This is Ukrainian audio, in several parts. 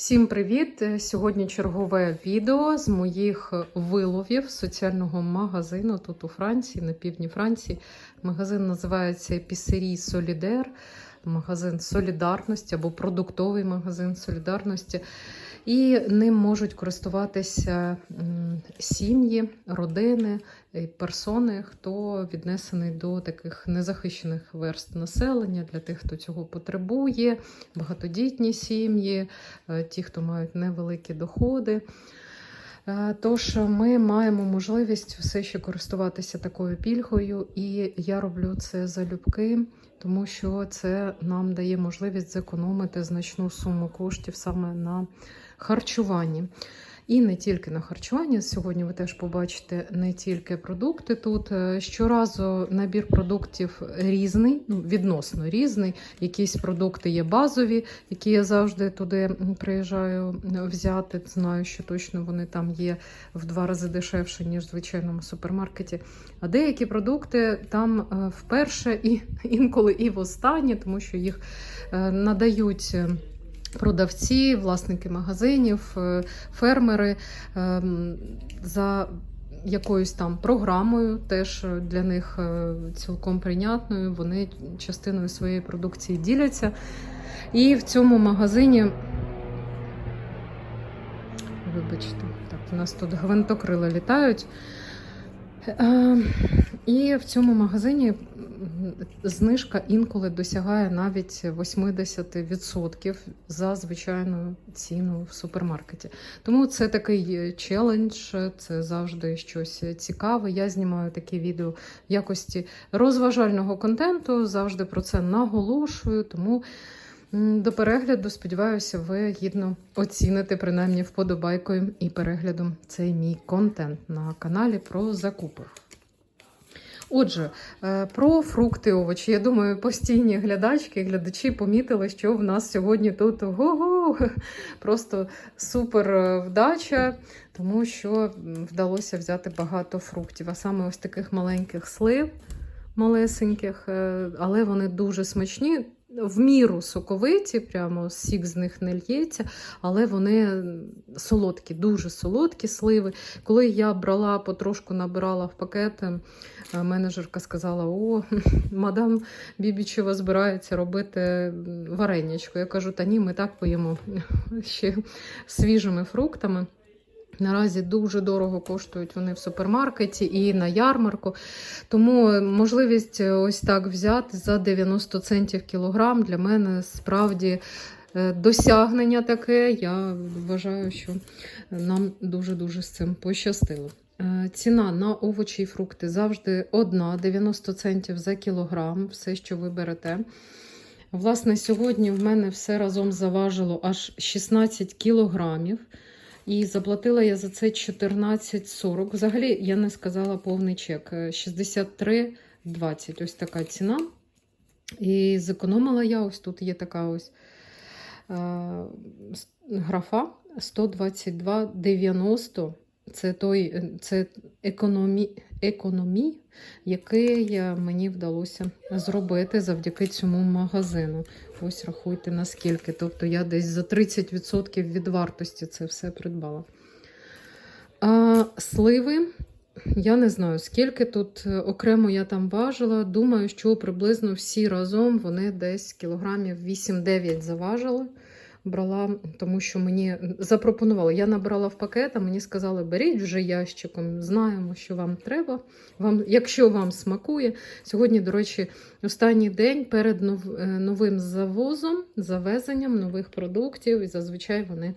Всім привіт! Сьогодні чергове відео з моїх виловів соціального магазину тут у Франції, на півдні Франції. Магазин називається Пісерій Солідер, магазин солідарності або продуктовий магазин солідарності. І ним можуть користуватися сім'ї, родини, персони, хто віднесений до таких незахищених верст населення, для тих, хто цього потребує, багатодітні сім'ї, е, ті, хто мають невеликі доходи. Е, Тож ми маємо можливість все ще користуватися такою пільгою, і я роблю це залюбки, тому що це нам дає можливість зекономити значну суму коштів саме на харчуванні. І не тільки на харчування. Сьогодні ви теж побачите не тільки продукти тут. Е, Щоразу набір продуктів різний, ну, відносно різний. Якісь продукти є базові, які я завжди туди приїжджаю взяти. Знаю, що точно вони там є в два рази дешевше, ніж в звичайному супермаркеті. А деякі продукти там е, вперше і інколи і востаннє, тому що їх е, надають. Е, Продавці, власники магазинів, е, фермери ем, за якоюсь там програмою, теж для них е, цілком прийнятною. Вони частиною своєї продукції діляться. І в цьому магазині, вибачте, так, у нас тут гвинтокрила літають. Е, І в цьому магазині знижка інколи досягає навіть 80% за звичайну ціну в супермаркеті. Тому це такий е, челендж, це завжди щось цікаве. Я знімаю такі відео в якості розважального контенту, завжди про це наголошую. Тому до перегляду, сподіваюся, ви гідно оціните принаймні вподобайкою і переглядом цей мій контент на каналі про закупи. Отже, е, про фрукти, овочі. Я думаю, постійні глядачки глядачі помітили, що в нас сьогодні тут ого, просто супер е, вдача, тому що вдалося взяти багато фруктів, а саме ось таких маленьких слив, малесеньких, е, але вони дуже смачні. В міру соковиті, прямо сік з них не лється, але вони солодкі, дуже солодкі сливи. Коли я брала, потрошку набирала в пакети, менеджерка сказала: О, мадам Бібічева збирається робити варенячко. Я кажу, та ні, ми так поїмо ще свіжими фруктами. Наразі дуже дорого коштують вони в супермаркеті і на ярмарку. Тому можливість ось так взяти за 90 центів кілограм для мене справді е, досягнення таке. Я вважаю, що нам дуже-дуже з цим пощастило. Е, Ціна на овочі і фрукти завжди одна, 90 центів за кілограм, все, що ви берете. Власне, сьогодні в мене все разом заважило аж 16 кілограмів. І заплатила я за це 14,40. Взагалі, я не сказала повний чек. Е, 63,20. Ось така ціна. І зекономила я, ось тут є така ось е, графа 122,90. Це той е, це економі, економі, який е, мені вдалося зробити завдяки цьому магазину. Ось рахуйте наскільки. Тобто я десь за 30% від вартості це все придбала. А, сливи. Я не знаю, скільки тут е, окремо я там важила. Думаю, що приблизно всі разом вони десь кілограмів 8-9 заважили. Брала, тому що мені запропонували. Я набрала в пакет, а мені сказали, беріть вже ящиком, знаємо, що вам треба. Вам, якщо вам смакує. Сьогодні, до речі, останній день перед нов- е, новим завозом, завезенням нових продуктів, і зазвичай вони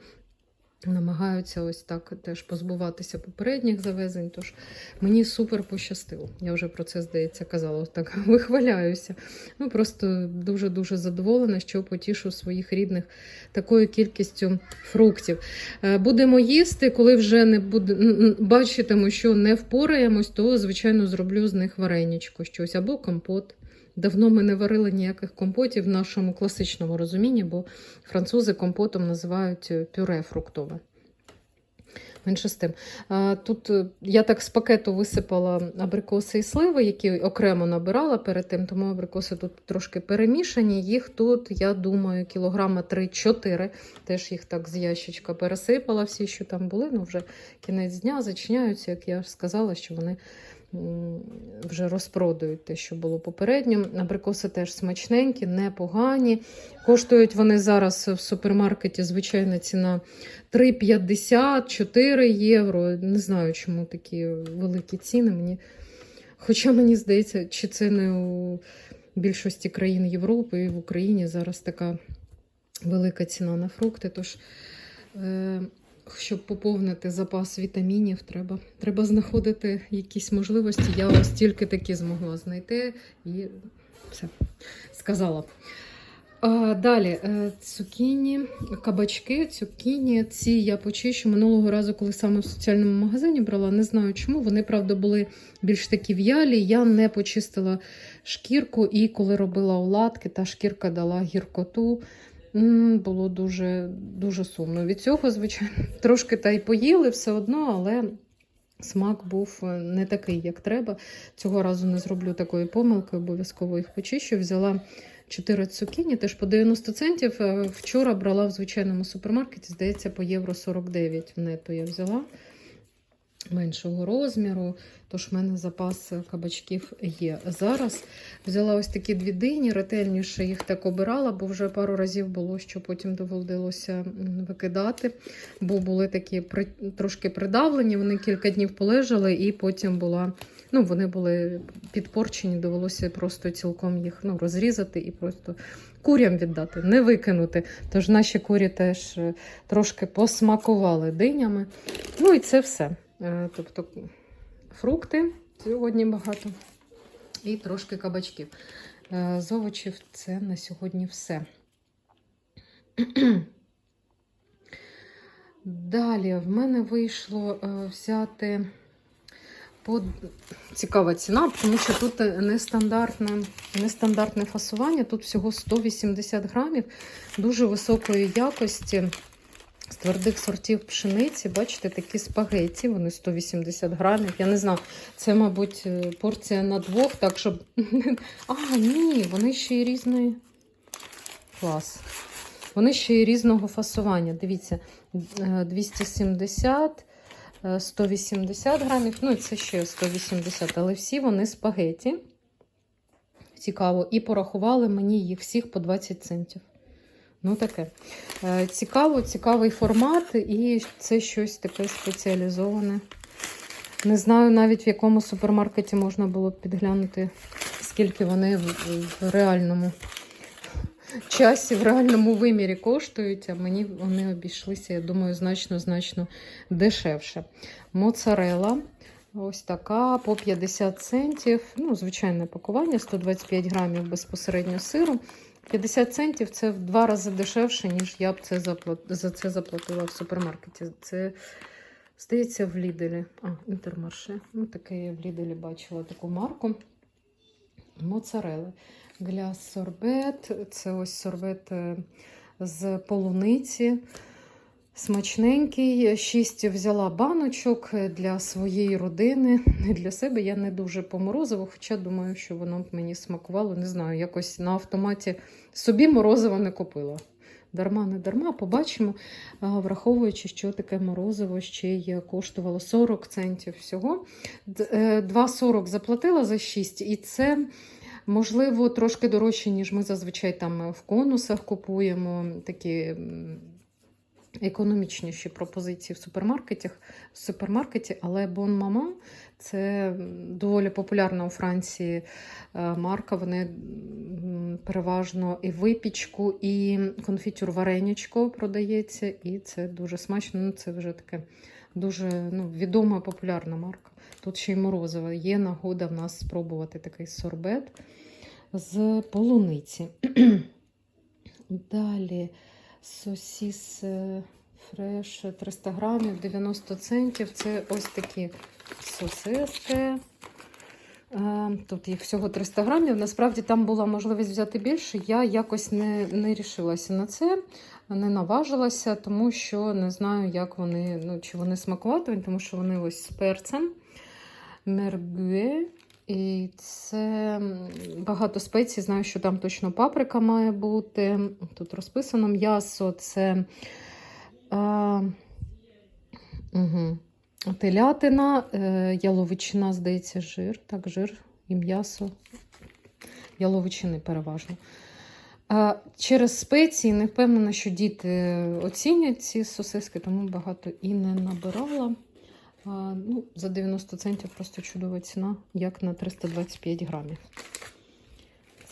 намагаються ось так теж позбуватися попередніх завезень. Тож мені супер пощастило. Я вже про це, здається, казала, так вихваляюся. Ну, просто дуже-дуже задоволена, що потішу своїх рідних такою кількістю фруктів. Е, Будемо їсти, коли вже не буде бачитиму, що не впораємось, то звичайно зроблю з них вареничко щось або компот. Давно ми не варили ніяких компотів в нашому класичному розумінні, бо французи компотом називають е, пюре фруктове. Менше з тим. Тут е, я так з пакету висипала абрикоси і сливи, які окремо набирала перед тим, тому абрикоси тут трошки перемішані. Їх тут, я думаю, кілограма 3-4. Теж їх так з ящичка пересипала, всі, що там були. Ну, вже кінець дня зачиняються, як я сказала, що вони вже розпродають те, що було попередньо. Абрикоси теж смачненькі, непогані. Коштують вони зараз в супермаркеті звичайна ціна 3,50, 4 євро. Не знаю, чому такі великі ціни. Мені... Хоча мені здається, чи це не у більшості країн Європи і в Україні зараз така велика ціна на фрукти. Тож, е, щоб поповнити запас вітамінів, треба, треба знаходити якісь можливості. Я ось тільки такі змогла знайти і все сказала. Далі е, цукіні, кабачки, цукіні. Ці я почищу минулого разу, коли саме в соціальному магазині брала. Не знаю чому. Вони, правда, були більш такі в'ялі. Я не почистила шкірку, і коли робила оладки, та шкірка дала гіркоту. Було дуже, дуже сумно. Від цього, звичайно, трошки та й поїли все одно, але смак був е, не такий, як треба. Цього разу не зроблю такої помилки, обов'язково їх почищу. Взяла 4 цукіні, теж по 90 центів. Е, Вчора брала в звичайному супермаркеті, здається, по євро 49 в нето я взяла меншого розміру. Тож в мене запас кабачків є. Зараз взяла ось такі дві дині, ретельніше їх так обирала, бо вже пару разів було, що потім доводилося викидати, бо були такі при- трошки придавлені, вони кілька днів полежали, і потім була. Ну, вони були підпорчені, довелося просто цілком їх ну, розрізати і просто курям віддати, не викинути. Тож наші курі теж е, трошки посмакували динями. Ну і це все. Е, Тобто фрукти сьогодні багато і трошки кабачків. Е, З овочів це на сьогодні все. Далі в мене вийшло е, взяти по... цікава ціна, тому що тут нестандартне, нестандартне фасування. Тут всього 180 грамів, дуже високої якості. З твердих сортів пшениці, бачите, такі спагеті, вони 180 грамів. Я не знаю, це, мабуть, е, порція на двох, так щоб. А, ні, вони ще й різної. Клас. Вони ще й різного фасування. Дивіться, е, 270, е, 180 грамів. Ну, і це ще 180, але всі вони спагеті. Цікаво. І порахували мені їх всіх по 20 центів. Ну, таке. Е, Цікаво, цікавий формат, і це щось таке спеціалізоване. Не знаю навіть в якому супермаркеті можна було б підглянути, скільки вони в, реальному часі, в реальному вимірі коштують, а мені вони обійшлися, я думаю, значно-значно дешевше. Моцарела. Ось така по 50 центів. Ну, звичайне пакування, 125 грамів безпосередньо сиру. 50 центів це в два рази дешевше, ніж я б це заплат... за це заплатила в супермаркеті. Це, здається, в Ліделі. А, інтермарше. Ну, таке я в Ліделі бачила таку марку. Моцарели. Для сорбет. Це ось сорбет е, з полуниці. Смачненький. Шість взяла баночок для своєї родини. Для себе я не дуже по морозиву, хоча думаю, що воно б мені смакувало. Не знаю, якось на автоматі собі морозиво не купила. Дарма, не дарма, побачимо, враховуючи, що таке морозиво ще й коштувало 40 центів всього. Е, 2,40 заплатила за 6, і це. Можливо, трошки дорожче, ніж ми зазвичай там в конусах купуємо такі економічніші пропозиції в супермаркетах, в супермаркеті, але Bon Maman – це доволі популярна у Франції е, марка. Вони переважно і випічку, і конфітюр варенячко продається, і це дуже смачно. Ну, це вже таке дуже ну, відома популярна марка. Тут ще й морозиво. Є нагода в нас спробувати такий сорбет з полуниці. Далі сосіс е, фреш 300 грамів, 90 центів. Це ось такі сосиски. Е, Тут їх всього 300 грамів. Насправді там була можливість взяти більше. Я якось не, не рішилася на це, не наважилася, тому що не знаю, як вони, ну, чи вони смакуватимуть, тому що вони ось з перцем. Мергюе. І це багато спецій. Знаю, що там точно паприка має бути. Тут розписано м'ясо, це а, угу. телятина, е, яловичина, здається, жир. Так, жир і м'ясо. Яловичини переважно. А, через спеції не впевнена, що діти оцінять ці сосиски, тому багато і не набирала. Ну, за 90 центів просто чудова ціна, як на 325 грамів.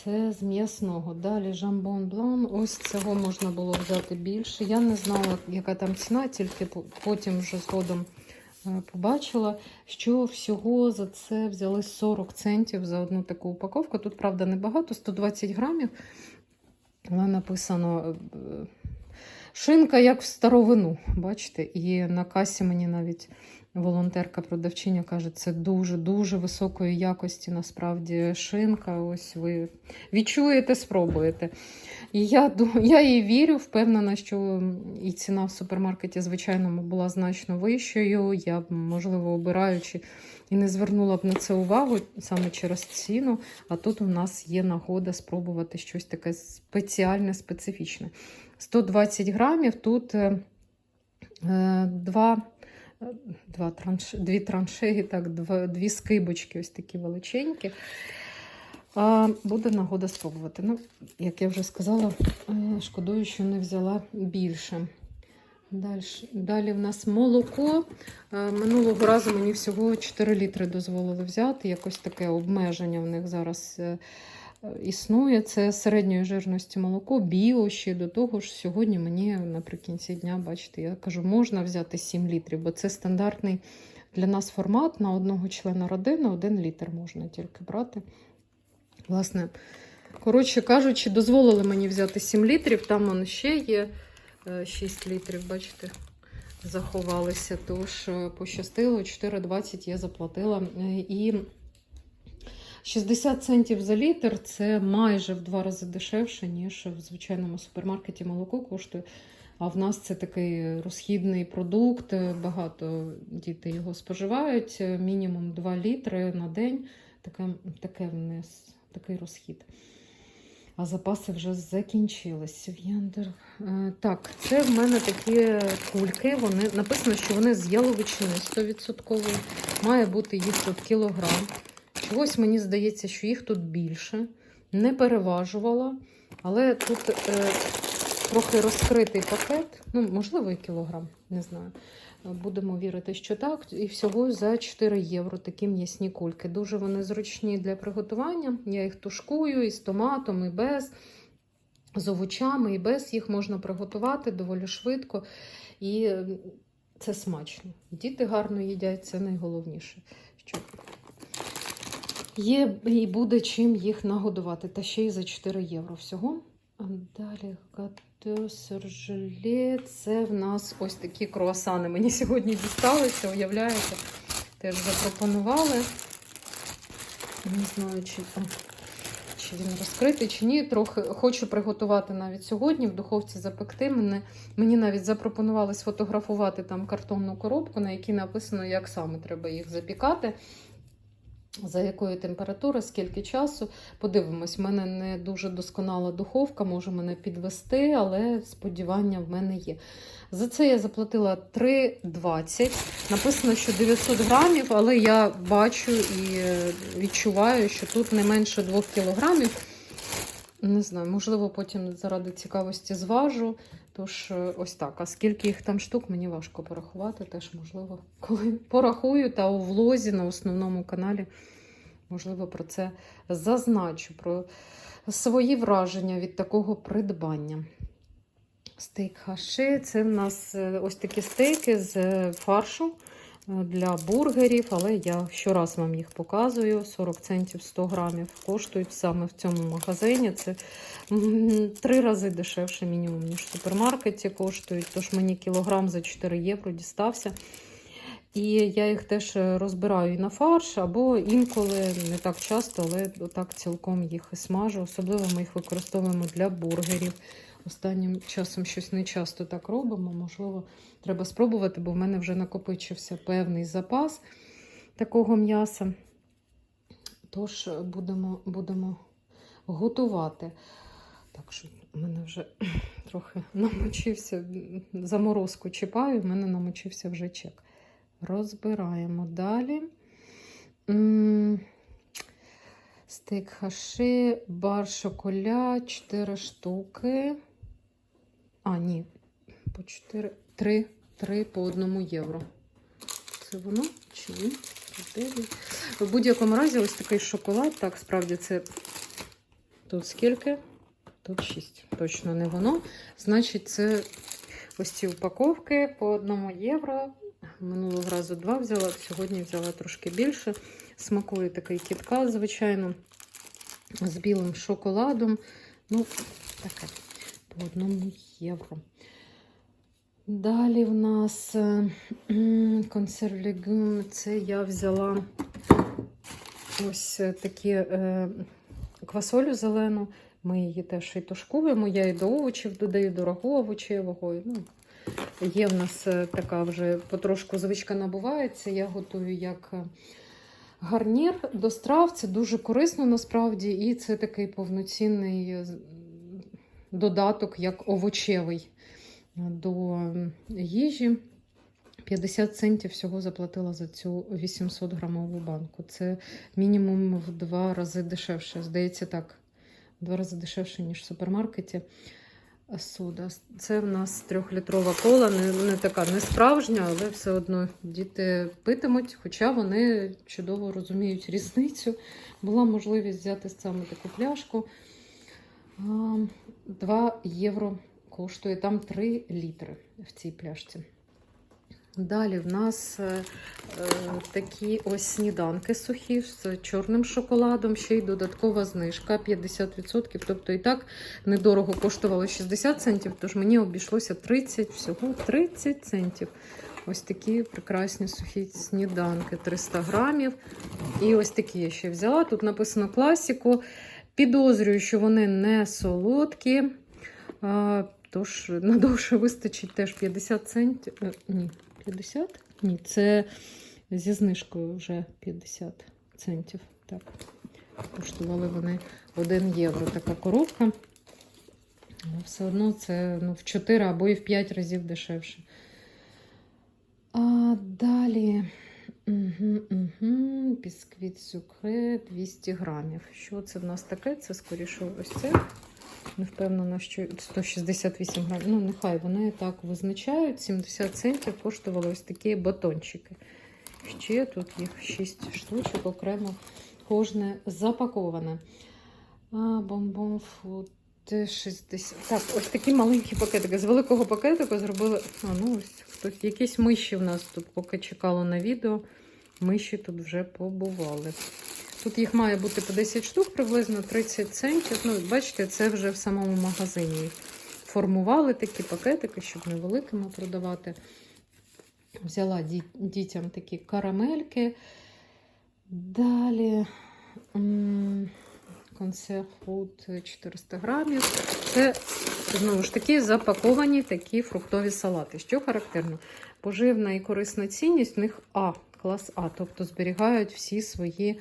Це з м'ясного. Далі жамбон блан. Ось цього можна було взяти більше. Я не знала, яка там ціна, тільки потім вже згодом е, побачила, що всього за це взяли 40 центів за одну таку упаковку. Тут, правда, небагато, 120 грамів. Але написано е, шинка як в старовину. Бачите, і на касі мені навіть волонтерка-продавчиня каже, це дуже-дуже високої якості насправді шинка. Ось ви відчуєте, спробуєте. І я, я їй вірю, впевнена, що і ціна в супермаркеті, звичайному, була значно вищою. Я б, можливо, обираючи і не звернула б на це увагу саме через ціну. А тут у нас є нагода спробувати щось таке спеціальне, специфічне. 120 грамів тут е, е, два. Два транш... Дві траншеї, так, дві скибочки, ось такі величенькі. А, буде нагода спробувати. Ну, як я вже сказала, е, шкодую, що не взяла більше. Далі, далі в нас молоко. Е, Минулого разу мені всього 4 літри дозволили взяти. Якось таке обмеження в них зараз е, існує. Це середньої жирності молоко, біо ще до того ж. Сьогодні мені наприкінці дня, бачите, я кажу, можна взяти 7 літрів, бо це стандартний для нас формат на одного члена родини, 1 літр можна тільки брати. Власне, коротше кажучи, дозволили мені взяти 7 літрів, там воно ще є. Е, 6 літрів, бачите, заховалися. Тож е, пощастило, 4,20 я заплатила. Е, І 60 центів за літр це майже в два рази дешевше, ніж в звичайному супермаркеті молоко коштує. А в нас це такий розхідний продукт. Багато дітей його споживають. Мінімум 2 літри на день. Таке, таке вниз, такий розхід. А запаси вже закінчились. Е, Так, це в мене такі кульки. Вони написано, що вони з яловичини 100%. Має бути їх тут кілограм. Чогось мені здається, що їх тут більше. Не переважувала, але тут е, трохи розкритий пакет. Ну, можливо, і кілограм, не знаю. Будемо вірити, що так. І всього за 4 євро такі м'ясні кульки. Дуже вони зручні для приготування. Я їх тушкую і з томатом, і без, з овочами, і без їх можна приготувати доволі швидко. І це смачно. Діти гарно їдять, це найголовніше. Що є і буде чим їх нагодувати. Та ще й за 4 євро всього. А далі катесержеле. Це в нас ось такі круасани. Мені сьогодні дісталися, уявляєте? Теж запропонували. Не знаю, чи, чи він розкритий, чи ні. Трохи хочу приготувати навіть сьогодні, в духовці запекти. Мене, мені навіть запропонували сфотографувати там картонну коробку, на якій написано, як саме треба їх запікати. За якої температури, скільки часу. Подивимось, в мене не дуже досконала духовка, може мене підвести, але сподівання в мене є. За це я заплатила 3,20. Написано, що 900 грамів, але я бачу і е, відчуваю, що тут не менше 2 кілограмів. Не знаю, можливо, потім заради цікавості зважу. Тож, е, ось так. А скільки їх там штук, мені важко порахувати. Теж, можливо, коли порахую та у влозі на основному каналі, можливо, про це зазначу, про свої враження від такого придбання. Стейк хаши це в нас е, ось такі стейки з е, фаршу для бургерів, але я щораз вам їх показую. 40 центів 100 грамів коштують саме в цьому магазині. Це три рази дешевше мінімум, ніж в супермаркеті коштують. Тож мені кілограм за 4 євро дістався. І я їх теж розбираю і на фарш, або інколи не так часто, але так цілком їх і смажу. Особливо ми їх використовуємо для бургерів. Останнім часом щось не часто так робимо. Можливо, треба спробувати, бо в мене вже накопичився певний запас такого м'яса. Тож будемо, будемо готувати. Так що в мене вже трохи намочився, заморозку чіпаю, в мене намочився вже чек. Розбираємо далі. Стейк хаши, бар шоколя, 4 штуки. А, ні, по 4, 3, 3 по 1 євро. Це воно чи ні? В будь-якому разі, ось такий шоколад. Так, справді це тут скільки? Тут 6. Точно не воно. Значить, це ось ці упаковки по 1 євро. Минулого разу 2 взяла, сьогодні взяла трошки більше. Смакує такий кіткат, звичайно, з білим шоколадом. Ну, таке, по 1 євро. Далі в нас е, консерв легум. Це я взяла ось е, такі е, квасолю зелену. Ми її теж і тушкуємо. Я і до овочів додаю, до рагу овочевого. Ну, є в нас така вже потрошку звичка набувається. Я готую як гарнір до страв. Це дуже корисно насправді, і це такий повноцінний додаток, як овочевий до їжі. 50 центів всього заплатила за цю 800 грамову банку. Це мінімум в два рази дешевше. Здається, так. В два рази дешевше, ніж в супермаркеті. Сода. Це в нас трьохлітрова кола, не, не така не справжня, але все одно діти питимуть, хоча вони чудово розуміють різницю. Була можливість взяти саме таку пляшку. 2 євро коштує там 3 літри в цій пляшці. Далі в нас е, е, такі ось сніданки сухі з чорним шоколадом, ще й додаткова знижка 50%. Тобто і так недорого коштувало 60 центів, тож мені обійшлося 30, всього 30 центів. Ось такі прекрасні сухі сніданки, 300 грамів. І ось такі я ще взяла. Тут написано класіку. Підозрюю, що вони не солодкі. Тож надовше вистачить теж 50 центів. Е, Ні, 50? Ні, це зі знижкою вже 50 центів. Так. Коштували вони 1 євро. Така коробка. Але все одно це ну, в 4 або і в 5 разів дешевше. А далі. Угу, угу. Бісквіт сукре 200 грамів. Що це в нас таке? Це скоріше ось це. Не впевнена, що 168 грамів. Ну, нехай вони так визначають. 70 центів коштували ось такі батончики. Ще тут їх 6 штучок окремо кожне запаковане. А, бомбом фуд 60. Так, ось такі маленькі пакетики. З великого пакетика зробили. А, ну ось хтось. Якісь миші в нас тут, поки чекало на відео. Миші тут вже побували. Тут їх має бути по 10 штук, приблизно 30 центів. Ну, бачите, це вже в самому магазині формували такі пакетики, щоб невеликими продавати. Взяла дітям такі карамельки. Далі консерфуд 400 грамів. Це, знову ж таки, запаковані такі фруктові салати. Що характерно? Поживна і корисна цінність в них А, клас А, тобто зберігають всі свої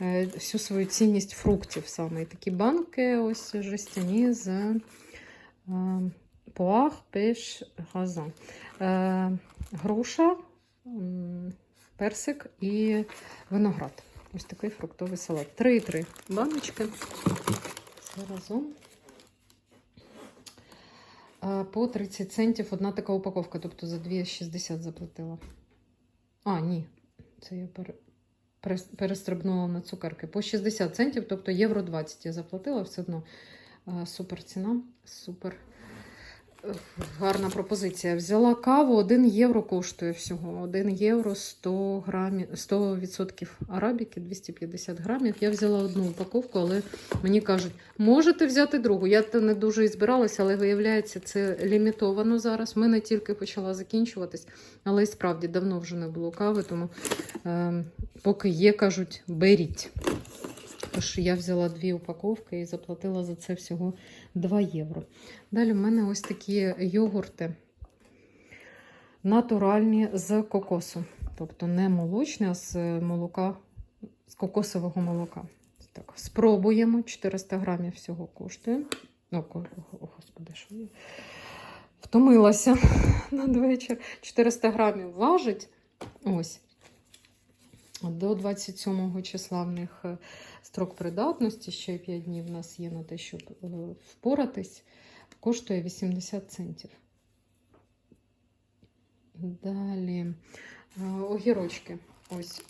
е, всю свою цінність фруктів саме. І такі банки ось жестяні з поах, пеш, газан. Е, груша, персик і виноград. Ось такий фруктовий салат. 3,3 баночки. Це разом. Е, По 30 центів одна така упаковка, тобто за 2,60 заплатила. А, ні. Це я пере перестрибнула на цукерки. По 60 центів, тобто євро 20 я заплатила, все одно е, супер ціна, супер гарна пропозиція. Взяла каву, 1 євро коштує всього. 1 євро 100 грамів, 100% арабіки, 250 грамів. Я взяла одну упаковку, але мені кажуть, можете взяти другу. Я то не дуже і збиралася, але виявляється, це лімітовано зараз. В мене тільки почала закінчуватись, але і справді давно вже не було кави, тому е, поки є, кажуть, беріть. Тож я взяла дві упаковки і заплатила за це всього 2 євро. Далі в мене ось такі йогурти натуральні з кокосу. Тобто не молочні, а з молока, з кокосового молока. Так, спробуємо. 400 грамів всього коштує. О, господи, що я втомилася надвечір. 400 грамів важить. Ось. До 27 числа в них е, строк придатності, ще 5 днів в нас є на те, щоб е, впоратись. Коштує 80 центів. Далі е, огірочки. Ось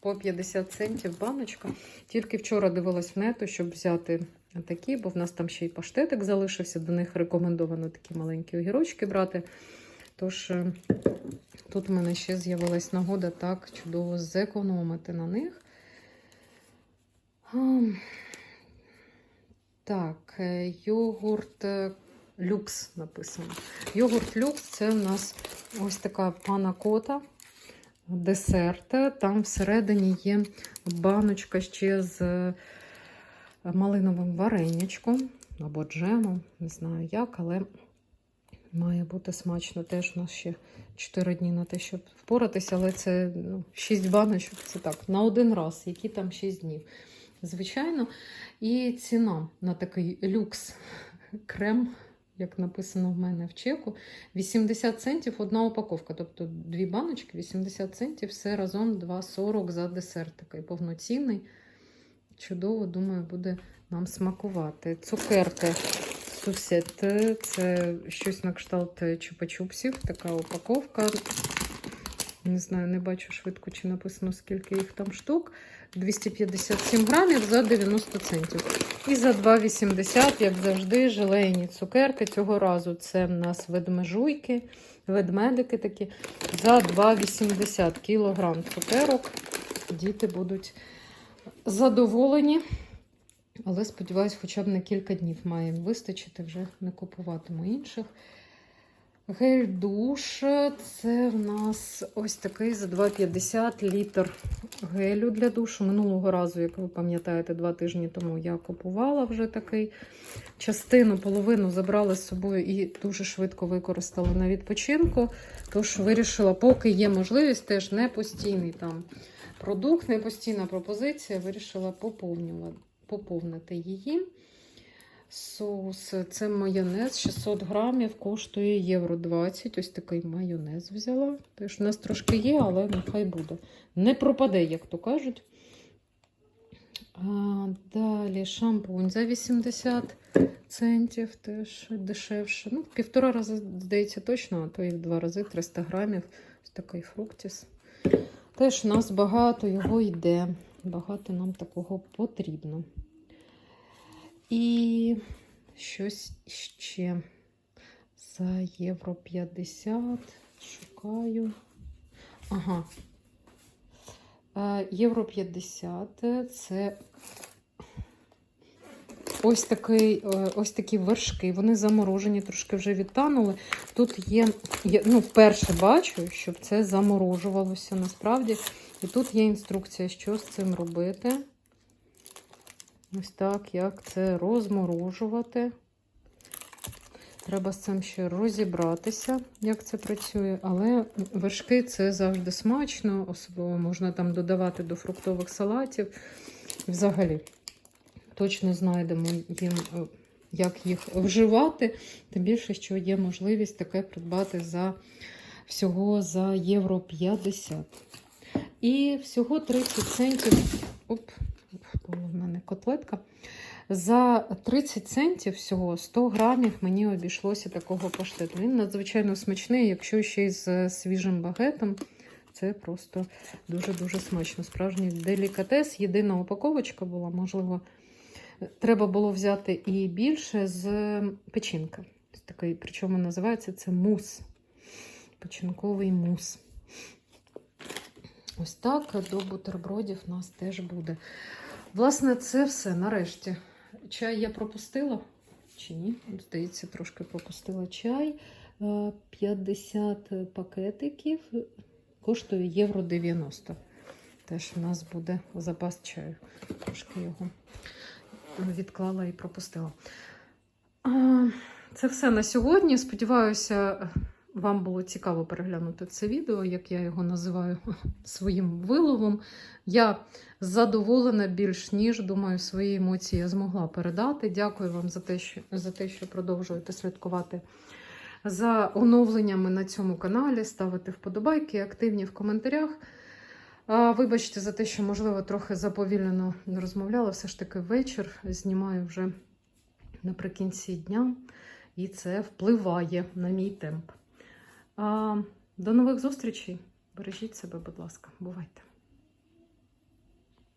по 50 центів баночка. Тільки вчора дивилась в нету, щоб взяти такі, бо в нас там ще й паштетик залишився. До них рекомендовано такі маленькі огірочки брати. Тож тут в мене ще з'явилась нагода так чудово зекономити на них. Так, е, йогурт е, люкс написано. Йогурт люкс це в нас ось така панакота, десерт. Там всередині є баночка ще з е, малиновим варенячком або джемом, не знаю як, але має бути смачно. Теж у нас ще 4 дні на те, щоб впоратися, але це ну, 6 баночок, це так, на один раз, які там 6 днів. Звичайно. І ціна на такий люкс крем, як написано в мене в чеку, 80 центів одна упаковка. Тобто дві баночки, 80 центів, все разом 2,40 за десерт. Такий повноцінний. Чудово, думаю, буде нам смакувати. Цукерки сусети. Це щось на кшталт чупа-чупсів. Така упаковка. Не знаю, не бачу швидко, чи написано, скільки їх там штук. 257 грамів за 90 центів. І за 2,80, як завжди, желейні цукерки. Цього разу це в нас ведмежуйки, ведмедики такі. За 2,80 кілограм цукерок. Діти будуть задоволені. Але сподіваюсь, хоча б на кілька днів має вистачити, вже не купуватиму інших. Гель-душ це в нас ось такий за 2,50 літр гелю для душу. Минулого разу, як ви пам'ятаєте, два тижні тому я купувала вже такий. Частину, половину забрала з собою і дуже швидко використала на відпочинку. Тож вирішила, поки є можливість, теж не постійний там продукт, не постійна пропозиція, вирішила поповнювати поповнити її. Соус це майонез 600 грамів, коштує євро 20. Ось такий майонез взяла. Теж у нас трошки є, але нехай буде. Не пропаде, як то кажуть. А, далі шампунь за 80 центів, теж дешевше. Ну, в півтора рази, здається, точно, а то і в два рази 300 грамів. Ось такий фруктіс. Теж у нас багато його йде. Багато нам такого потрібно. І щось ще за євро 50. Шукаю. Ага. Е, Євро 50 це ось такий, е, ось такі вершки. Вони заморожені, трошки вже відтанули. Тут є, я, ну, вперше бачу, щоб це заморожувалося насправді. І тут є інструкція, що з цим робити. Ось так, як це розморожувати. Треба з цим ще розібратися, як це працює. Але вершки це завжди смачно, особливо можна там додавати до фруктових салатів. Взагалі, точно знайдемо їм, е, як їх вживати. Тим більше, що є можливість таке придбати за всього за євро 50. І всього 30 центів. Оп, була в мене котлетка. За 30 центів всього 100 грамів мені обійшлося такого паштету. Він надзвичайно смачний, якщо ще й з свіжим багетом. Це просто дуже-дуже смачно. Справжній делікатес. Єдина упаковочка була, можливо, треба було взяти і більше з печінки. Такий, причому називається це мус. Печінковий мус. Ось так до бутербродів у нас теж буде. Власне, це все нарешті. Чай я пропустила чи ні? Здається, трошки пропустила чай. Е, 50 пакетиків коштує євро 90. Теж у нас буде запас чаю. Трошки його відклала і пропустила. Це все на сьогодні. Сподіваюся, вам було цікаво переглянути це відео, як я його називаю своїм виловом. Я задоволена більш ніж, думаю, свої емоції я змогла передати. Дякую вам за те, що, за те, що продовжуєте слідкувати за оновленнями на цьому каналі, ставити вподобайки, активні в коментарях. Вибачте за те, що, можливо, трохи заповільнено розмовляла. Все ж таки вечір знімаю вже наприкінці дня, і це впливає на мій темп. До нових зустрічей. Бережіть себе, будь ласка, бувайте.